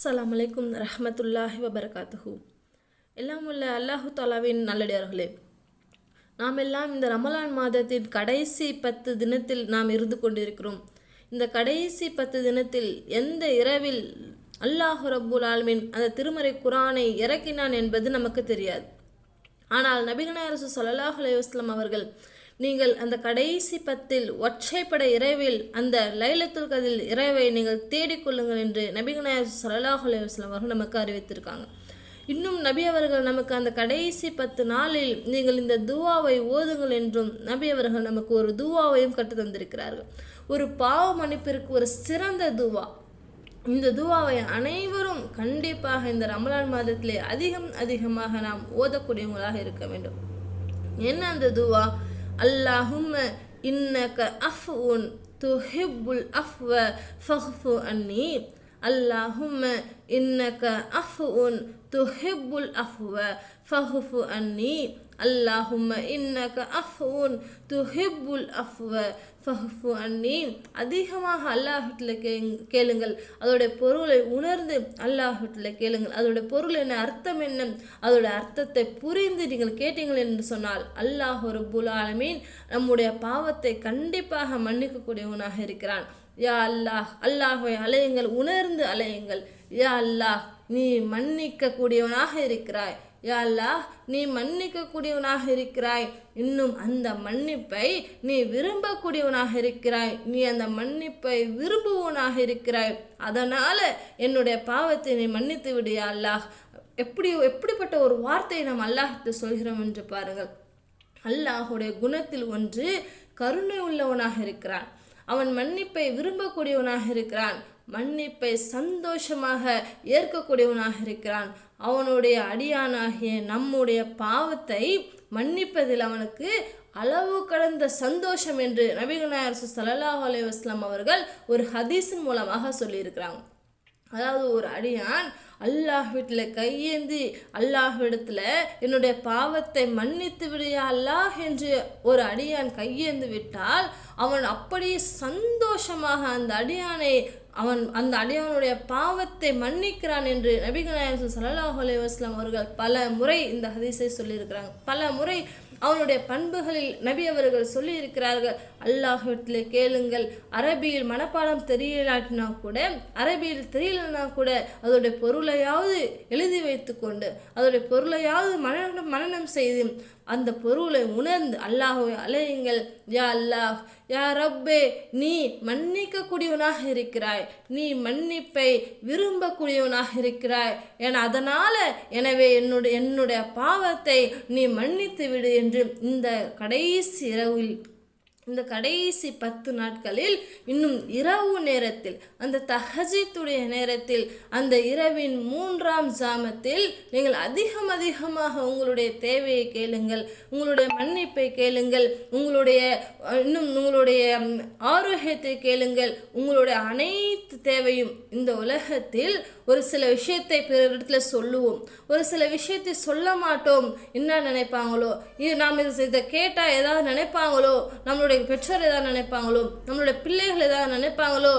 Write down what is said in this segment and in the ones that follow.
அஸ்லாம் வலைக்கும் ரஹமத்துல்லாஹி வபரகாத்துஹூ எல்லாம் உள்ள அல்லாஹு தாலாவின் நல்லடியார்களே நாம் எல்லாம் இந்த ரமலான் மாதத்தின் கடைசி பத்து தினத்தில் நாம் இருந்து கொண்டிருக்கிறோம். இந்த கடைசி பத்து தினத்தில் எந்த இரவில் அல்லாஹு ரப்புல் ஆல்மின் அந்த திருமறை குரானை இறக்கினான் என்பது நமக்கு தெரியாது. ஆனால் நபிகனாரசு அரசு அலைஹி அவர்கள் நீங்கள் அந்த கடைசி பத்தில் ஒற்றைப்பட இரவில் அந்த லைலத்துல் கதில் இரவை நீங்கள் தேடிக்கொள்ளுங்கள் என்று நபிகநாயர் ஸல்லல்லாஹு அலைஹி அவர்கள் நமக்கு அறிவித்திருக்காங்க. இன்னும் நபி அவர்கள் நமக்கு அந்த கடைசி பத்து நாளில் நீங்கள் இந்த துவாவை ஓதுங்கள் என்றும் நபி அவர்கள் நமக்கு ஒரு துவாவையும் கற்று தந்திருக்கிறார்கள். ஒரு பாவ மன்னிப்பிற்கு ஒரு சிறந்த துவா. இந்த துவாவை அனைவரும் கண்டிப்பாக இந்த ரமலான் மாதத்திலே அதிகம் அதிகமாக நாம் ஓதக்கூடியவங்களாக இருக்க வேண்டும். என்ன அந்த துவா? அல்லாஹும்ம இன்னக அஃப்உன் துஹிப்புல் அஃப்வ ஃபஃபு அன்னி அல்லாஹும்ம இன்னக அஃப்உன் துஹிப்புல் அஃப்வ ஃபஹுஃபு அன்னி அல்லாஹும்ம இன்னக அஃப்உன் துஹிப்புல் அஃப்வ ஃபஹ்ஃபு அன்னி அதிகமாக அல்லாஹிட்டில் கே கேளுங்கள். அதோடைய பொருளை உணர்ந்து அல்லாஹிட்டில் கேளுங்கள். அதோடைய பொருள் என்ன அர்த்தம் என்ன? அதோடய அர்த்தத்தை புரிந்து நீங்கள் கேட்டீங்கள் என்று சொன்னால் அல்லாஹ் ஒரு புலாலமீன் நம்முடைய பாவத்தை கண்டிப்பாக மன்னிக்கக்கூடியவனாக இருக்கிறான். யா அல்லாஹ் அல்லாஹை அலையுங்கள் உணர்ந்து அலையுங்கள். யா அல்லாஹ் நீ மன்னிக்க கூடியவனாக இருக்கிறாய். யா அல்லாஹ் நீ மன்னிக்கக்கூடியவனாக இருக்கிறாய். இன்னும் அந்த மன்னிப்பை நீ விரும்பக்கூடியவனாக இருக்கிறாய். நீ அந்த மன்னிப்பை விரும்புவனாக இருக்கிறாய். அதனால் என்னுடைய பாவத்தை நீ மன்னித்து விடியா அல்லாஹ். எப்படி எப்படிப்பட்ட ஒரு வார்த்தையை நாம் அல்லாஹ்கிட்ட சொல்கிறோம் என்று பாருங்கள். அல்லாஹுடைய குணத்தில் ஒன்று கருணை உள்ளவனாக இருக்கிறான். அவன் மன்னிப்பை விரும்பக்கூடியவனாக இருக்கிறான். மன்னிப்பை சந்தோஷமாக ஏற்கக்கூடியவனாக இருக்கிறான். அவனுடைய அடியானாகிய நம்முடைய பாவத்தை மன்னிப்பதில் அவனுக்கு அளவு கடந்த சந்தோஷம் என்று நபிகுநாயர் சல்லாஹ் அலி வஸ்லாம் அவர்கள் ஒரு ஹதீஸின் மூலமாக சொல்லியிருக்கிறாங்க. அதாவது ஒரு அடியான் அல்லாஹ் வீட்டில் கையேந்தி அல்லாஹ்விடத்தில் என்னுடைய பாவத்தை மன்னித்து விடியா அல்லாஹ் என்று ஒரு அடியான் கையேந்து விட்டால் அவன் அப்படியே சந்தோஷமாக அந்த அடியானை அவன் அந்த அடியானுடைய பாவத்தை மன்னிக்கிறான் என்று நபிகநாயகம் சல்லாஹ் அலி வஸ்லாம் அவர்கள் பல முறை இந்த ஹதீஸை சொல்லியிருக்கிறாங்க. பல முறை அவனுடைய பண்புகளில் நபி அவர்கள் சொல்லியிருக்கிறார்கள். இருக்கிறார்கள் கேளுங்கள். அரபியில் மனப்பாடம் தெரியலாட்டினா கூட அரபியில் தெரியலனா கூட அதோடைய பொருளையாவது எழுதி வைத்து கொண்டு அதோடைய பொருளையாவது மனநம் மனநம் செய்து அந்த பொருளை உணர்ந்து அல்லாஹுவை அலையுங்கள் யா அல்லாஹ் யா ரப்பே நீ மன்னிக்கக்கூடியவனாக இருக்கிறாய். நீ மன்னிப்பை விரும்பக்கூடியவனாக இருக்கிறாய். என அதனால் எனவே என்னுடைய என்னுடைய பாவத்தை நீ மன்னித்து விடு என்று இந்த கடைசி இரவில் இந்த கடைசி பத்து நாட்களில் இன்னும் இரவு நேரத்தில் அந்த தஹஜித்துடைய நேரத்தில் அந்த இரவின் மூன்றாம் ஜாமத்தில் நீங்கள் அதிகம் அதிகமாக உங்களுடைய தேவையை கேளுங்கள் உங்களுடைய மன்னிப்பை கேளுங்கள் உங்களுடைய இன்னும் உங்களுடைய ஆரோக்கியத்தை கேளுங்கள். உங்களுடைய அனைத்து தேவையும் இந்த உலகத்தில் ஒரு சில விஷயத்தை பிற இடத்துல சொல்லுவோம். ஒரு சில விஷயத்தை சொல்ல மாட்டோம். என்ன நினைப்பாங்களோ? இது நாம் இது இதை கேட்டால் ஏதாவது நினைப்பாங்களோ? நம்மளுடைய பெற்றோர் ஏதாவது நினைப்பாங்களோ நம்மளுடைய பிள்ளைகள் ஏதாவது நினைப்பாங்களோ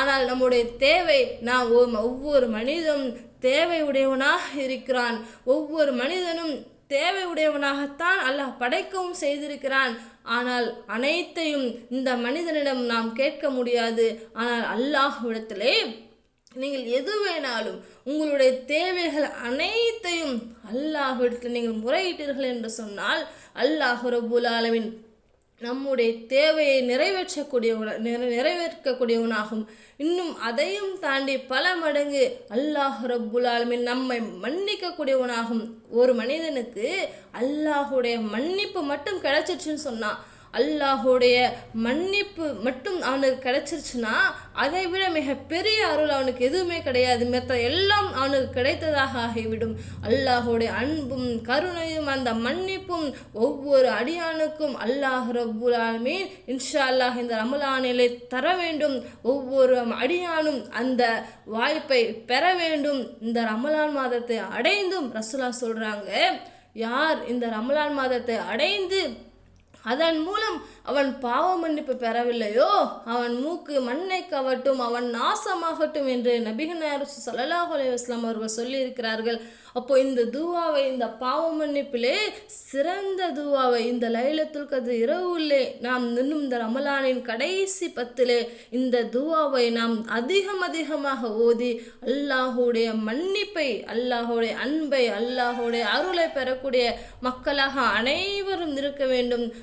ஆனால் நம்முடைய தேவை நான் ஒவ்வொரு மனிதனும் தேவை உடையவனாக இருக்கிறான். ஒவ்வொரு மனிதனும் தேவை உடையவனாகத்தான் அல்லாஹ் படைக்கவும் செய்திருக்கிறான். ஆனால் அனைத்தையும் இந்த மனிதனிடம் நாம் கேட்க முடியாது. ஆனால் அல்லாஹ்விடத்திலே நீங்கள் எது வேணாலும் உங்களுடைய தேவைகள் அனைத்தையும் அல்லாஹ்விடத்தில் நீங்கள் முறையிட்டீர்கள் என்று சொன்னால் அல்லாஹ் ரபுல் அளவின் நம்முடைய தேவையை நிறைவேற்றக்கூடியவன நிறைவேற்கக்கூடியவனாகும். இன்னும் அதையும் தாண்டி பல மடங்கு அல்லாஹ் ரப்புல் ஆலமின் நம்மை மன்னிக்கக்கூடியவனாகும். ஒரு மனிதனுக்கு அல்லாஹுடைய மன்னிப்பு மட்டும் கிடைச்சிருச்சுன்னு சொன்னான் அல்லாஹுடைய மன்னிப்பு மட்டும் அவனுக்கு கிடைச்சிருச்சுன்னா அதை விட மிக பெரிய அருள் அவனுக்கு எதுவுமே கிடையாது. மற்ற எல்லாம் அவனுக்கு கிடைத்ததாக ஆகிவிடும். அல்லாஹுடைய அன்பும் கருணையும் அந்த மன்னிப்பும் ஒவ்வொரு அடியானுக்கும் அல்லாஹ் ரபுலாலுமே இன்ஷா அல்லாஹ் இந்த ரமலானிலே தர வேண்டும். ஒவ்வொரு அடியானும் அந்த வாய்ப்பை பெற வேண்டும். இந்த ரமலான் மாதத்தை அடைந்தும் ரசுலா சொல்கிறாங்க யார் இந்த ரமலான் மாதத்தை அடைந்து அதன் மூலம் அவன் பாவ மன்னிப்பு பெறவில்லையோ? அவன் மூக்கு மண்ணை கவட்டும் அவன் நாசமாகட்டும் என்று நபிகனார் சல்லல்லாஹு அலைஹி அவர்கள் சொல்லியிருக்கிறார்கள். அப்போ இந்த தூவாவை இந்த பாவ மன்னிப்பிலே சிறந்த தூவாவை இந்த லைலத்துல் கது இரவுலே நாம் இன்னும் இந்த ரமலானின் கடைசி பத்திலே இந்த துவாவை நாம் அதிகம் அதிகமாக ஓதி அல்லாஹுடைய மன்னிப்பை அல்லாஹுடைய அன்பை அல்லாஹுடைய அருளை பெறக்கூடிய மக்களாக அனைவரும் இருக்க வேண்டும்.